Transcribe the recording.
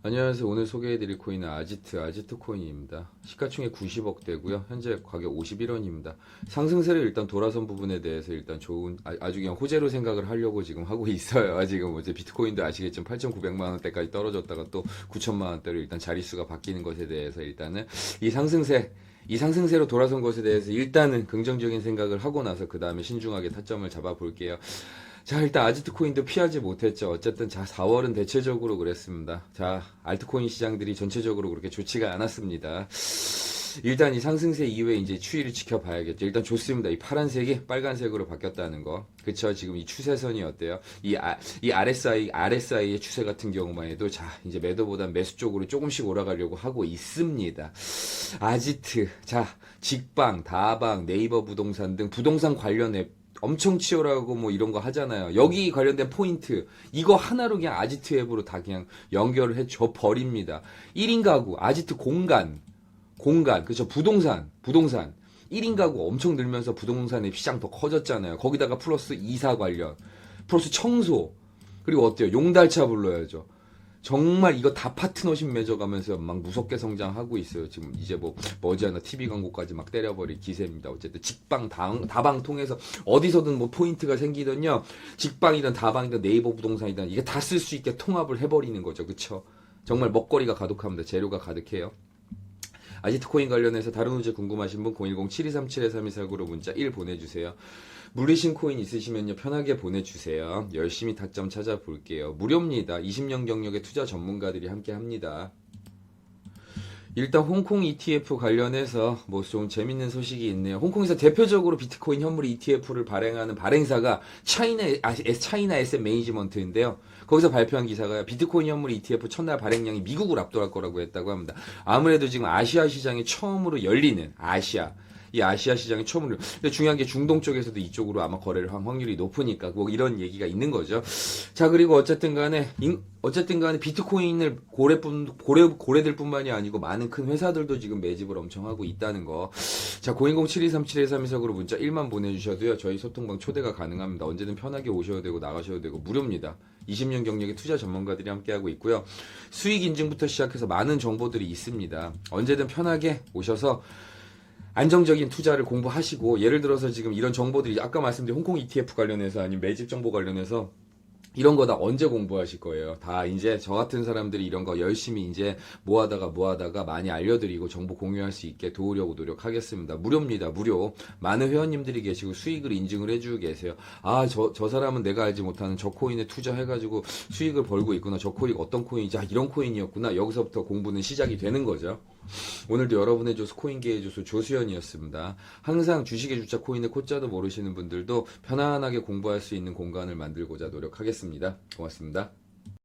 안녕하세요. 오늘 소개해드릴 코인은 아지트, 아지트 코인입니다. 시가총액 90억 대고요. 현재 가격 51원입니다. 상승세를 일단 돌아선 부분에 대해서 일단 좋은, 아, 주 그냥 호재로 생각을 하려고 지금 하고 있어요. 지금 이제 비트코인도 아시겠지만 8,900만 원대까지 떨어졌다가 또 9천만 원대로 일단 자릿수가 바뀌는 것에 대해서 일단은 이 상승세, 이 상승세로 돌아선 것에 대해서 일단은 긍정적인 생각을 하고 나서 그 다음에 신중하게 타점을 잡아 볼게요. 자, 일단 아지트 코인도 피하지 못했죠. 어쨌든 자, 4월은 대체적으로 그랬습니다. 자, 알트코인 시장들이 전체적으로 그렇게 좋지가 않았습니다. 일단 이 상승세 이후에 이제 추이를 지켜봐야겠죠. 일단 좋습니다. 이 파란색이 빨간색으로 바뀌었다는 거. 그쵸. 지금 이 추세선이 어때요? 이, 아, 이 RSI, RSI의 추세 같은 경우만 해도 자, 이제 매도보다 매수 쪽으로 조금씩 올라가려고 하고 있습니다. 아지트, 자, 직방, 다방, 네이버 부동산 등 부동산 관련 앱 엄청 치열하고 뭐 이런 거 하잖아요. 여기 관련된 포인트 이거 하나로 그냥 아지트 앱으로 다 그냥 연결을 해줘 버립니다. 1인 가구, 아지트 공간, 공간, 그렇죠. 부동산, 부동산. 1인 가구 엄청 늘면서 부동산 앱 시장 더 커졌잖아요. 거기다가 플러스 이사 관련, 플러스 청소, 그리고 어때요? 용달차 불러야죠. 정말 이거 다 파트너십 맺어가면서 막 무섭게 성장하고 있어요. 지금 이제 뭐 머지않아 TV 광고까지 막 때려버릴 기세입니다. 어쨌든 직방 다, 다방 통해서 어디서든 뭐 포인트가 생기든요. 직방이든 다방이든 네이버 부동산이든 이게 다 쓸 수 있게 통합을 해버리는 거죠. 그쵸? 정말 먹거리가 가득합니다. 재료가 가득해요. 아지트 코인 관련해서 다른 문제 궁금하신 분 010-7237-3249로 문자 1 보내주세요. 물리신 코인 있으시면요 편하게 보내주세요. 열심히 타점 찾아볼게요. 무료입니다. 20년 경력의 투자 전문가들이 함께 합니다. 일단 홍콩 ETF 관련해서 뭐 좀 재밌는 소식이 있네요. 홍콩에서 대표적으로 비트코인 현물 ETF를 발행하는 발행사가 차이나 아, 차이나 에셋 매니지먼트인데요. 거기서 발표한 기사가 비트코인 현물 ETF 첫날 발행량이 미국을 압도할 거라고 했다고 합니다. 아무래도 지금 아시아 시장이 처음으로 열리는 아시아 이 아시아 시장이 처음으로 근데 중요한 게 중동 쪽에서도 이쪽으로 아마 거래를 한 확률이 높으니까 뭐 이런 얘기가 있는 거죠. 자 그리고 어쨌든 간에 인, 어쨌든 간에 비트코인을 고래뿐 고래 고래들 뿐만이 아니고 많은 큰 회사들도 지금 매집을 엄청 하고 있다는 거. 자 010-7237-1324으로 문자 1만 보내주셔도요 저희 소통방 초대가 가능합니다. 언제든 편하게 오셔도 되고 나가셔도 되고 무료입니다. 20년 경력의 투자 전문가들이 함께하고 있고요. 수익 인증부터 시작해서 많은 정보들이 있습니다. 언제든 편하게 오셔서 안정적인 투자를 공부하시고 예를 들어서 지금 이런 정보들이 아까 말씀드린 홍콩 ETF 관련해서 아니면 매집 정보 관련해서 이런 거 다 언제 공부하실 거예요? 다 이제 저 같은 사람들이 이런 거 열심히 이제 모아다가 모아다가 많이 알려드리고 정보 공유할 수 있게 도우려고 노력하겠습니다. 무료입니다. 무료. 많은 회원님들이 계시고 수익을 인증을 해주고 계세요. 아, 저, 저 사람은 내가 알지 못하는 저 코인에 투자해가지고 수익을 벌고 있구나. 저 코인 어떤 코인이지? 아, 이런 코인이었구나. 여기서부터 공부는 시작이 되는 거죠. 오늘도 여러분의 조수 코인계의 조수 조수연이었습니다. 항상 주식의 주자 코인의 코자도 모르시는 분들도 편안하게 공부할 수 있는 공간을 만들고자 노력하겠습니다. 고맙습니다.